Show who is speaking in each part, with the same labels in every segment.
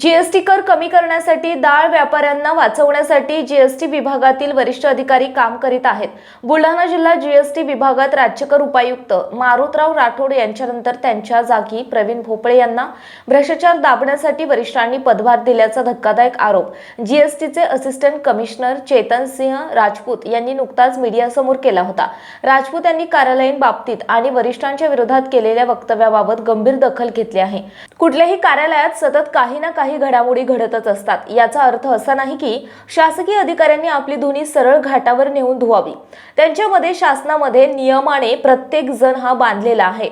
Speaker 1: GST कर कमी करण्यासाठी डाळ व्यापाऱ्यांना वाचवण्यासाठी जीएसटी विभागातील वरिष्ठ अधिकारी काम करीत आहेत. बुलढाणा जिल्हा जीएसटी विभागात राज्यकर उपायुक्त मारुतराव राठोड यांच्यानंतर त्यांच्या जागी प्रवीण भोपळे यांना भ्रष्टाचार दाबण्यासाठी वरिष्ठांनी पदभार दिल्याचा धक्कादायक आरोप. जीएसटीचे असिस्टंट कमिशनर चेतन सिंह राजपूत यांनी नुकताच मीडियासमोर केला होता. राजपूत यांनी कार्यालयीन बाबतीत आणि वरिष्ठांच्या विरोधात केलेल्या वक्तव्याबाबत गंभीर दखल घेतली आहे. कुठल्याही कार्यालयात सतत काही ना काही घडामोडी घडतच असतात. याचा अर्थ असा नाही की शासकीय अधिकाऱ्यांनी आपली धुनी सरळ घाटावर नेऊन धुवावी. त्यांच्यामध्ये शासनामध्ये नियमाने प्रत्येक जण हा बांधलेला आहे.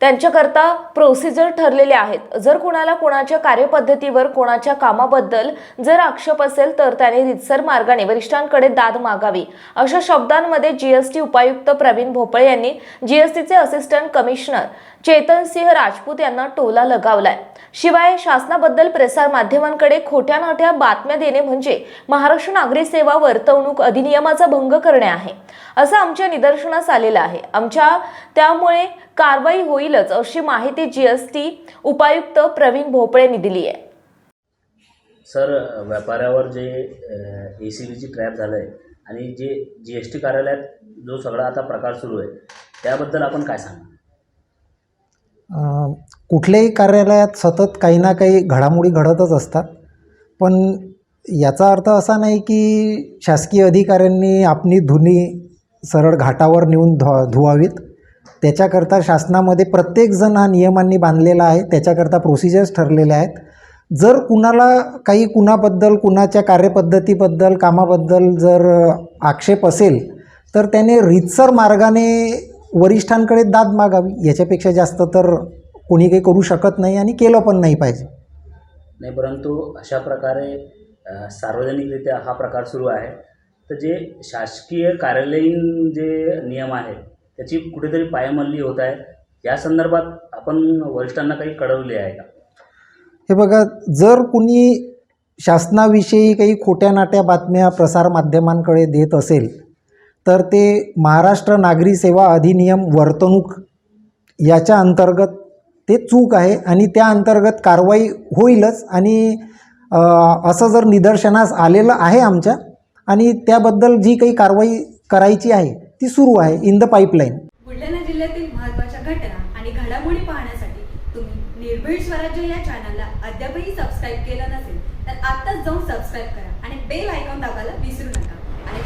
Speaker 1: त्यांच्याकरता प्रोसिजर ठरलेले आहेत. जर कोणाला कोणाच्या कार्यपद्धतीवर कोणाच्या कामाबद्दल जर आक्षेप असेल तर त्याने रितसर मार्गाने वरिष्ठांकडे दाद मागावी. अशा शब्दांमध्ये जीएसटी उपायुक्त प्रवीण भोपळे यांनी जीएसटीचे असिस्टंट कमिशनर चेतन सिंह राजपूत यांना टोला लगावलाय. शिवाय शासनाबद्दल प्रसार माध्यमांकडे खोट्या नाट्या बातम्या देणे म्हणजे महाराष्ट्र नागरी सेवा वर्तवणूक अधिनियमाचा भंग करणे आहे. असं आमच्या निदर्शनास आलेलं आहे. आमच्या त्यामुळे कारवाई होईलच अशी माहिती जीएसटी उपायुक्त प्रवीण भोपळेंनी दिली आहे.
Speaker 2: सर व्यापाऱ्यावर जे ए सी बीची ट्रॅप झालं आहे आणि जे जी एस टी कार्यालयात जो सगळा आता प्रकार सुरू आहे त्याबद्दल आपण काय सांगा
Speaker 3: कुठल्याही कार्यालयात सतत काही ना काही घडामोडी घडतच असतात. पण याचा अर्थ असा नाही की शासकीय अधिकाऱ्यांनी आपली धुनी सरळ घाटावर नेऊन धु धुवावीत. त्याच्याकरता शासनामध्ये प्रत्येकजण हा नियमांनी बांधलेला आहे. त्याच्याकरता प्रोसिजर्स ठरलेल्या आहेत. जर कुणाला काही कुणाबद्दल कुणाच्या कार्यपद्धतीबद्दल कामाबद्दल जर आक्षेप असेल तर त्याने रितसर मार्गाने वरिष्ठांकडे दाद मागावी याच्यापेक्षा जास्त तर कोणी काही करू शकत नाही आणि केलं पण नाही पाहिजे.
Speaker 2: नाही परंतु अशा प्रकारे सार्वजनिकरित्या हा प्रकार सुरू आहे. तर जे शासकीय कार्यालयीन जे नियम आहे त्याची कुठेतरी पायमल्ली होत आहे या संदर्भात आपण वरिष्ठांना काही कळवले आहे का?
Speaker 3: हे बघा जर कुणी शासनाविषयी काही खोट्या नाट्या बातम्या प्रसारमाध्यमांकडे देत असेल तर ते महाराष्ट्र नागरी सेवा अधिनियम वर्तणूक याच्या अंतर्गत ते चूक आहे आणि त्या अंतर्गत कारवाई होईलच आणि असं जर निदर्शनास आलेलं आहे आमच्या आणि त्याबद्दल जी काही कारवाई करायची आहे ती सुरू आहे इन द पाईपलाईन.
Speaker 4: बुलढाणा जिल्ह्यातील महत्त्वाच्या घटना आणि घडामोडी पाहण्यासाठी तुम्ही निर्भीड स्वराज्य या चॅनलला अद्यापही सबस्क्राईब केलं नसेल तर आत्ताच जाऊन सबस्क्राईब करा आणि बेल आयकॉन दाबायला विसरू नका.